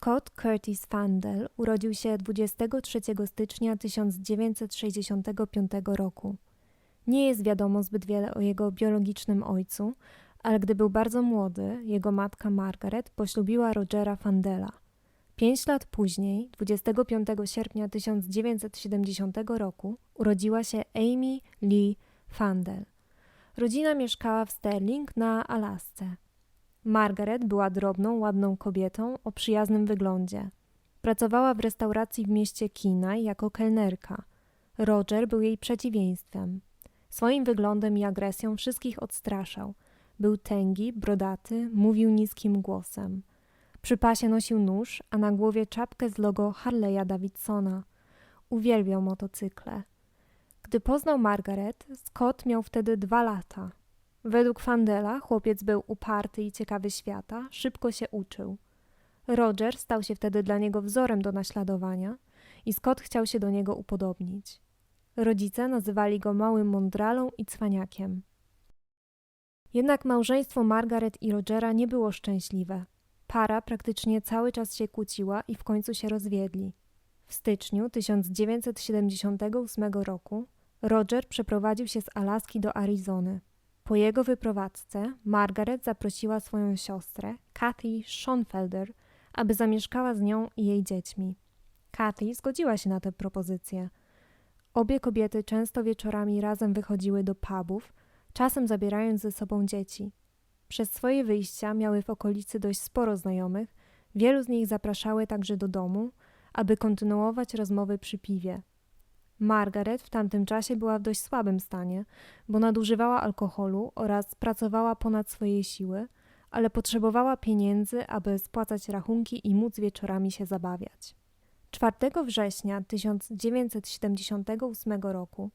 Scott Curtis Fandel urodził się 23 stycznia 1965 roku. Nie jest wiadomo zbyt wiele o jego biologicznym ojcu, ale gdy był bardzo młody, jego matka Margaret poślubiła Rogera Fandela. Pięć lat później, 25 sierpnia 1970 roku, urodziła się Amy Lee Fandel. Rodzina mieszkała w Sterling na Alasce. Margaret była drobną, ładną kobietą o przyjaznym wyglądzie. Pracowała w restauracji w mieście Kinaj jako kelnerka. Roger był jej przeciwieństwem. Swoim wyglądem i agresją wszystkich odstraszał. Był tęgi, brodaty, mówił niskim głosem. Przy pasie nosił nóż, a na głowie czapkę z logo Harley'a Davidsona. Uwielbiał motocykle. Gdy poznał Margaret, Scott miał wtedy dwa lata. Według Fandela chłopiec był uparty i ciekawy świata, szybko się uczył. Roger stał się wtedy dla niego wzorem do naśladowania i Scott chciał się do niego upodobnić. Rodzice nazywali go małym mądralą i cwaniakiem. Jednak małżeństwo Margaret i Rogera nie było szczęśliwe. Para praktycznie cały czas się kłóciła i w końcu się rozwiedli. W styczniu 1978 roku Roger przeprowadził się z Alaski do Arizony. Po jego wyprowadzce Margaret zaprosiła swoją siostrę, Kathy Schoenfelder, aby zamieszkała z nią i jej dziećmi. Kathy zgodziła się na tę propozycję. Obie kobiety często wieczorami razem wychodziły do pubów, czasem zabierając ze sobą dzieci. Przez swoje wyjścia miały w okolicy dość sporo znajomych, wielu z nich zapraszały także do domu, aby kontynuować rozmowy przy piwie. Margaret w tamtym czasie była w dość słabym stanie, bo nadużywała alkoholu oraz pracowała ponad swoje siły, ale potrzebowała pieniędzy, aby spłacać rachunki i móc wieczorami się zabawiać. 4 września 1978 roku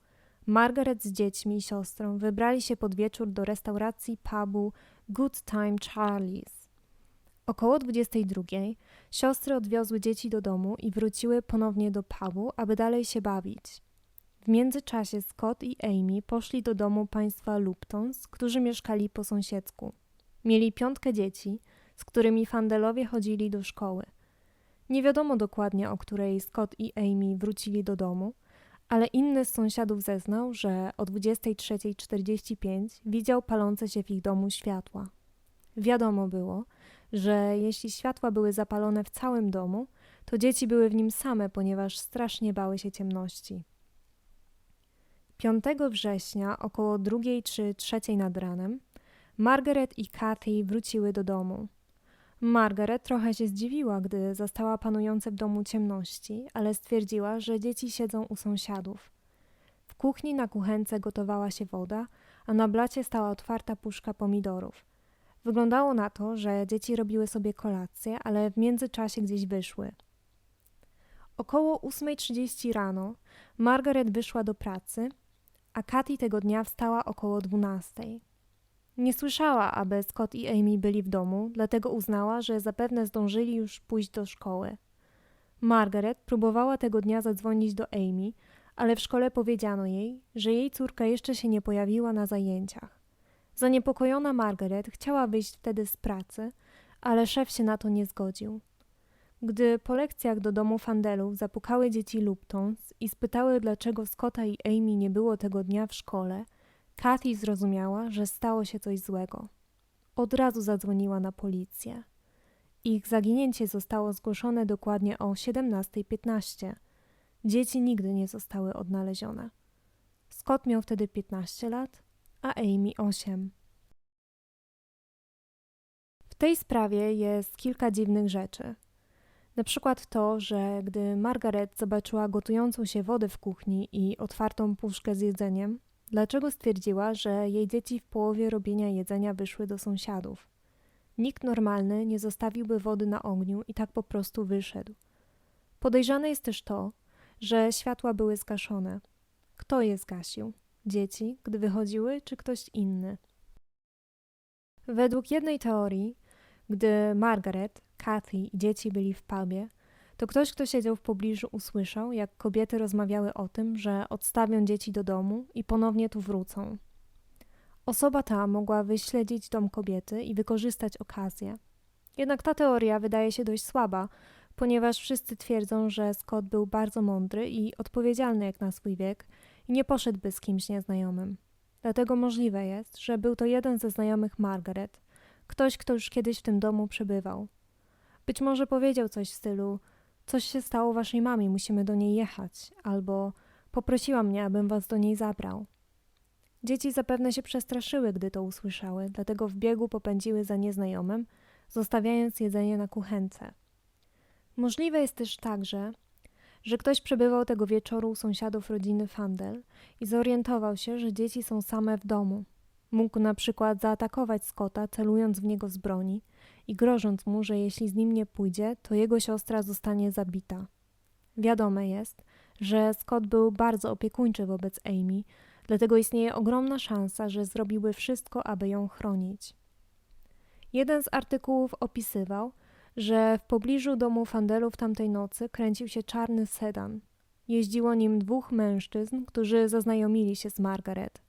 Margaret z dziećmi i siostrą wybrali się pod wieczór do restauracji pubu Good Time Charlie's. Około 22 siostry odwiozły dzieci do domu i wróciły ponownie do pubu, aby dalej się bawić. W międzyczasie Scott i Amy poszli do domu państwa Luptons, którzy mieszkali po sąsiedzku. Mieli piątkę dzieci, z którymi Fandelowie chodzili do szkoły. Nie wiadomo dokładnie, o której Scott i Amy wrócili do domu, ale inny z sąsiadów zeznał, że o 23.45 widział palące się w ich domu światła. Wiadomo było, że jeśli światła były zapalone w całym domu, to dzieci były w nim same, ponieważ strasznie bały się ciemności. 5 września, około drugiej czy trzeciej nad ranem, Margaret i Kathy wróciły do domu. Margaret trochę się zdziwiła, gdy zastała panujące w domu ciemności, ale stwierdziła, że dzieci siedzą u sąsiadów. W kuchni na kuchence gotowała się woda, a na blacie stała otwarta puszka pomidorów. Wyglądało na to, że dzieci robiły sobie kolację, ale w międzyczasie gdzieś wyszły. Około 8.30 rano Margaret wyszła do pracy, a Katy tego dnia wstała około 12.00. Nie słyszała, aby Scott i Amy byli w domu, dlatego uznała, że zapewne zdążyli już pójść do szkoły. Margaret próbowała tego dnia zadzwonić do Amy, ale w szkole powiedziano jej, że jej córka jeszcze się nie pojawiła na zajęciach. Zaniepokojona Margaret chciała wyjść wtedy z pracy, ale szef się na to nie zgodził. Gdy po lekcjach do domu Fandelów zapukały dzieci Luptons i spytały, dlaczego Scotta i Amy nie było tego dnia w szkole, Kathy zrozumiała, że stało się coś złego. Od razu zadzwoniła na policję. Ich zaginięcie zostało zgłoszone dokładnie o 17.15. Dzieci nigdy nie zostały odnalezione. Scott miał wtedy 15 lat, a Amy 8. W tej sprawie jest kilka dziwnych rzeczy. Na przykład to, że gdy Margaret zobaczyła gotującą się wodę w kuchni i otwartą puszkę z jedzeniem, dlaczego stwierdziła, że jej dzieci w połowie robienia jedzenia wyszły do sąsiadów. Nikt normalny nie zostawiłby wody na ogniu i tak po prostu wyszedł. Podejrzane jest też to, że światła były zgaszone. Kto je zgasił? Dzieci, gdy wychodziły, czy ktoś inny? Według jednej teorii, gdy Margaret, Kathy i dzieci byli w pubie, to ktoś, kto siedział w pobliżu, usłyszał, jak kobiety rozmawiały o tym, że odstawią dzieci do domu i ponownie tu wrócą. Osoba ta mogła wyśledzić dom kobiety i wykorzystać okazję. Jednak ta teoria wydaje się dość słaba, ponieważ wszyscy twierdzą, że Scott był bardzo mądry i odpowiedzialny jak na swój wiek nie poszedłby z kimś nieznajomym. Dlatego możliwe jest, że był to jeden ze znajomych Margaret, ktoś, kto już kiedyś w tym domu przebywał. Być może powiedział coś w stylu: Coś się stało waszej mamie, musimy do niej jechać, albo poprosiła mnie, abym was do niej zabrał. Dzieci zapewne się przestraszyły, gdy to usłyszały, dlatego w biegu popędziły za nieznajomym, zostawiając jedzenie na kuchence. Możliwe jest też także, że ktoś przebywał tego wieczoru u sąsiadów rodziny Fandel i zorientował się, że dzieci są same w domu. Mógł na przykład zaatakować Scotta, celując w niego z broni i grożąc mu, że jeśli z nim nie pójdzie, to jego siostra zostanie zabita. Wiadome jest, że Scott był bardzo opiekuńczy wobec Amy, dlatego istnieje ogromna szansa, że zrobiły wszystko, aby ją chronić. Jeden z artykułów opisywał, że w pobliżu domu Fandelów tamtej nocy kręcił się czarny sedan. Jeździło nim dwóch mężczyzn, którzy zaznajomili się z Margaret.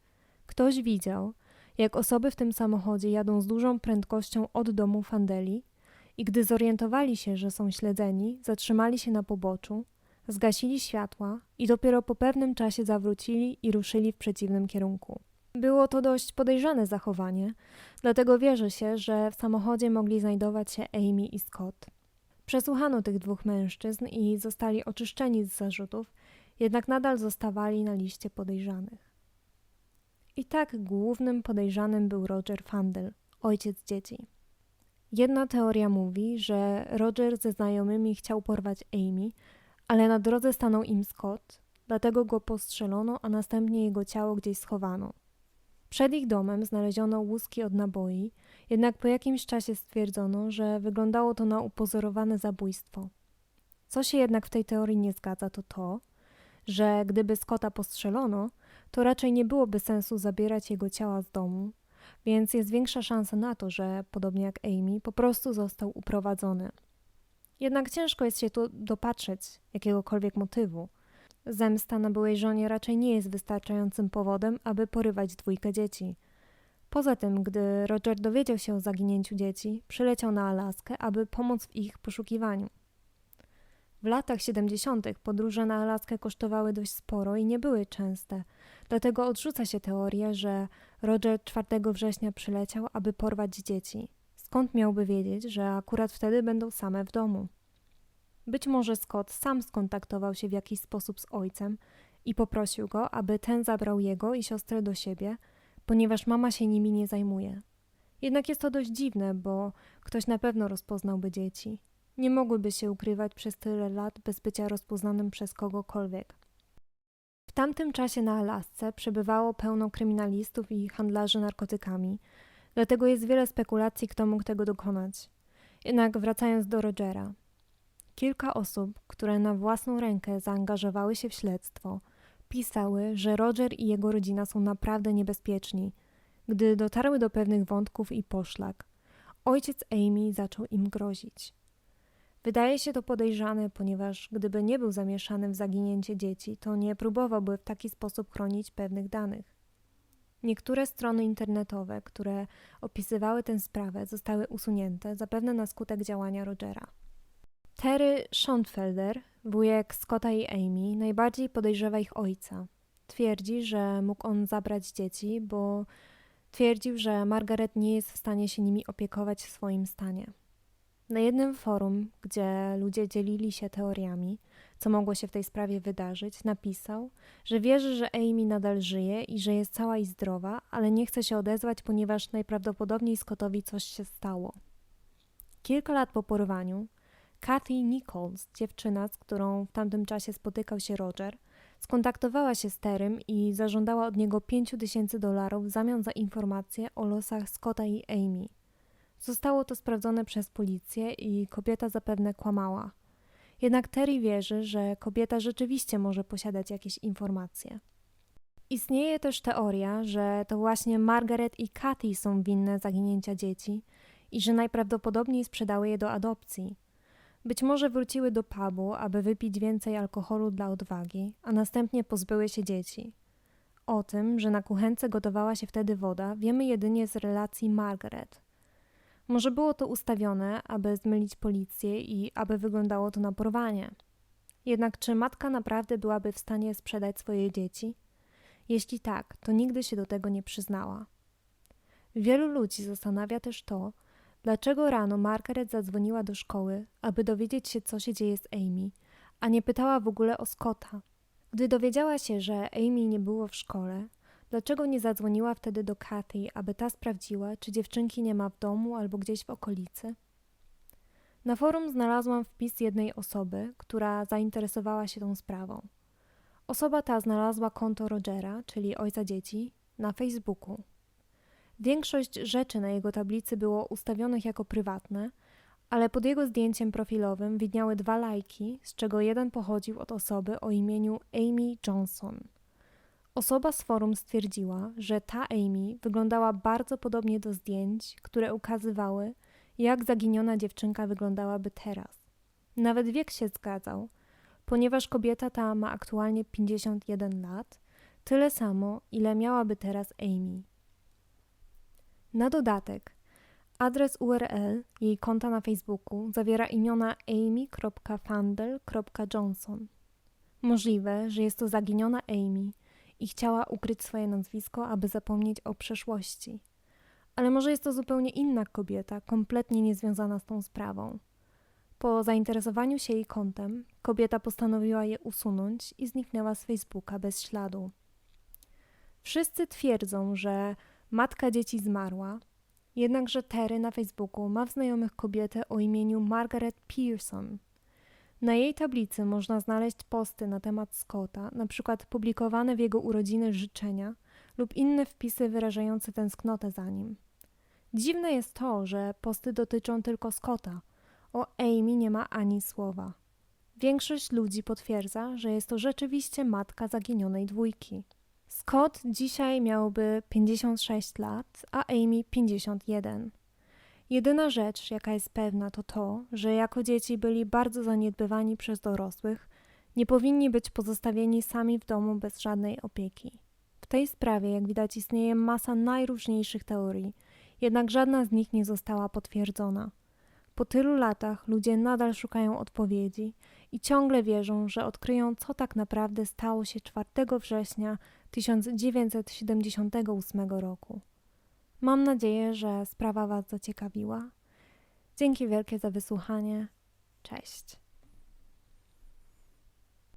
Ktoś widział, jak osoby w tym samochodzie jadą z dużą prędkością od domu Fandeli i gdy zorientowali się, że są śledzeni, zatrzymali się na poboczu, zgasili światła i dopiero po pewnym czasie zawrócili i ruszyli w przeciwnym kierunku. Było to dość podejrzane zachowanie, dlatego wierzy się, że w samochodzie mogli znajdować się Amy i Scott. Przesłuchano tych dwóch mężczyzn i zostali oczyszczeni z zarzutów, jednak nadal zostawali na liście podejrzanych. I tak głównym podejrzanym był Roger Fandel, ojciec dzieci. Jedna teoria mówi, że Roger ze znajomymi chciał porwać Amy, ale na drodze stanął im Scott, dlatego go postrzelono, a następnie jego ciało gdzieś schowano. Przed ich domem znaleziono łuski od naboi, jednak po jakimś czasie stwierdzono, że wyglądało to na upozorowane zabójstwo. Co się jednak w tej teorii nie zgadza, to to, że gdyby Scotta postrzelono, to raczej nie byłoby sensu zabierać jego ciała z domu, więc jest większa szansa na to, że podobnie jak Amy, po prostu został uprowadzony. Jednak ciężko jest się tu dopatrzeć jakiegokolwiek motywu. Zemsta na byłej żonie raczej nie jest wystarczającym powodem, aby porywać dwójkę dzieci. Poza tym, gdy Roger dowiedział się o zaginięciu dzieci, przyleciał na Alaskę, aby pomóc w ich poszukiwaniu. W latach 70. podróże na Alaskę kosztowały dość sporo i nie były częste, dlatego odrzuca się teorię, że Roger 4 września przyleciał, aby porwać dzieci. Skąd miałby wiedzieć, że akurat wtedy będą same w domu? Być może Scott sam skontaktował się w jakiś sposób z ojcem i poprosił go, aby ten zabrał jego i siostrę do siebie, ponieważ mama się nimi nie zajmuje. Jednak jest to dość dziwne, bo ktoś na pewno rozpoznałby dzieci. Nie mogłyby się ukrywać przez tyle lat bez bycia rozpoznanym przez kogokolwiek. W tamtym czasie na Alasce przebywało pełno kryminalistów i handlarzy narkotykami, dlatego jest wiele spekulacji, kto mógł tego dokonać. Jednak wracając do Rogera. Kilka osób, które na własną rękę zaangażowały się w śledztwo, pisały, że Roger i jego rodzina są naprawdę niebezpieczni. Gdy dotarły do pewnych wątków i poszlak, ojciec Amy zaczął im grozić. Wydaje się to podejrzane, ponieważ gdyby nie był zamieszany w zaginięcie dzieci, to nie próbowałby w taki sposób chronić pewnych danych. Niektóre strony internetowe, które opisywały tę sprawę, zostały usunięte, zapewne na skutek działania Rogera. Terry Schoenfelder, wujek Scotta i Amy, najbardziej podejrzewa ich ojca. Twierdzi, że mógł on zabrać dzieci, bo twierdził, że Margaret nie jest w stanie się nimi opiekować w swoim stanie. Na jednym forum, gdzie ludzie dzielili się teoriami, co mogło się w tej sprawie wydarzyć, napisał, że wierzy, że Amy nadal żyje i że jest cała i zdrowa, ale nie chce się odezwać, ponieważ najprawdopodobniej Scottowi coś się stało. Kilka lat po porwaniu, Kathy Nichols, dziewczyna, z którą w tamtym czasie spotykał się Roger, skontaktowała się z Terym i zażądała od niego 5 tysięcy dolarów w zamian za informacje o losach Scotta i Amy. Zostało to sprawdzone przez policję i kobieta zapewne kłamała. Jednak Terry wierzy, że kobieta rzeczywiście może posiadać jakieś informacje. Istnieje też teoria, że to właśnie Margaret i Kathy są winne zaginięcia dzieci i że najprawdopodobniej sprzedały je do adopcji. Być może wróciły do pubu, aby wypić więcej alkoholu dla odwagi, a następnie pozbyły się dzieci. O tym, że na kuchence gotowała się wtedy woda, wiemy jedynie z relacji Margaret. Może było to ustawione, aby zmylić policję i aby wyglądało to na porwanie. Jednak czy matka naprawdę byłaby w stanie sprzedać swoje dzieci? Jeśli tak, to nigdy się do tego nie przyznała. Wielu ludzi zastanawia też to, dlaczego rano Margaret zadzwoniła do szkoły, aby dowiedzieć się, co się dzieje z Amy, a nie pytała w ogóle o Scotta. Gdy dowiedziała się, że Amy nie było w szkole, dlaczego nie zadzwoniła wtedy do Kathy, aby ta sprawdziła, czy dziewczynki nie ma w domu albo gdzieś w okolicy? Na forum znalazłam wpis jednej osoby, która zainteresowała się tą sprawą. Osoba ta znalazła konto Rogera, czyli ojca dzieci, na Facebooku. Większość rzeczy na jego tablicy było ustawionych jako prywatne, ale pod jego zdjęciem profilowym widniały dwa lajki, z czego jeden pochodził od osoby o imieniu Amy Johnson. Osoba z forum stwierdziła, że ta Amy wyglądała bardzo podobnie do zdjęć, które ukazywały, jak zaginiona dziewczynka wyglądałaby teraz. Nawet wiek się zgadzał, ponieważ kobieta ta ma aktualnie 51 lat, tyle samo, ile miałaby teraz Amy. Na dodatek, adres URL jej konta na Facebooku zawiera imiona amy.fandel.johnson. Możliwe, że jest to zaginiona Amy i chciała ukryć swoje nazwisko, aby zapomnieć o przeszłości. Ale może jest to zupełnie inna kobieta, kompletnie niezwiązana z tą sprawą. Po zainteresowaniu się jej kontem, kobieta postanowiła je usunąć i zniknęła z Facebooka bez śladu. Wszyscy twierdzą, że matka dzieci zmarła, jednakże Terry na Facebooku ma w znajomych kobietę o imieniu Margaret Pearson. Na jej tablicy można znaleźć posty na temat Scotta, na przykład publikowane w jego urodziny życzenia lub inne wpisy wyrażające tęsknotę za nim. Dziwne jest to, że posty dotyczą tylko Scotta. O Amy nie ma ani słowa. Większość ludzi potwierdza, że jest to rzeczywiście matka zaginionej dwójki. Scott dzisiaj miałby 56 lat, a Amy 51. Jedyna rzecz, jaka jest pewna, to to, że jako dzieci byli bardzo zaniedbywani przez dorosłych, nie powinni być pozostawieni sami w domu bez żadnej opieki. W tej sprawie, jak widać, istnieje masa najróżniejszych teorii, jednak żadna z nich nie została potwierdzona. Po tylu latach ludzie nadal szukają odpowiedzi i ciągle wierzą, że odkryją, co tak naprawdę stało się 4 września 1978 roku. Mam nadzieję, że sprawa Was zaciekawiła. Dzięki wielkie za wysłuchanie. Cześć.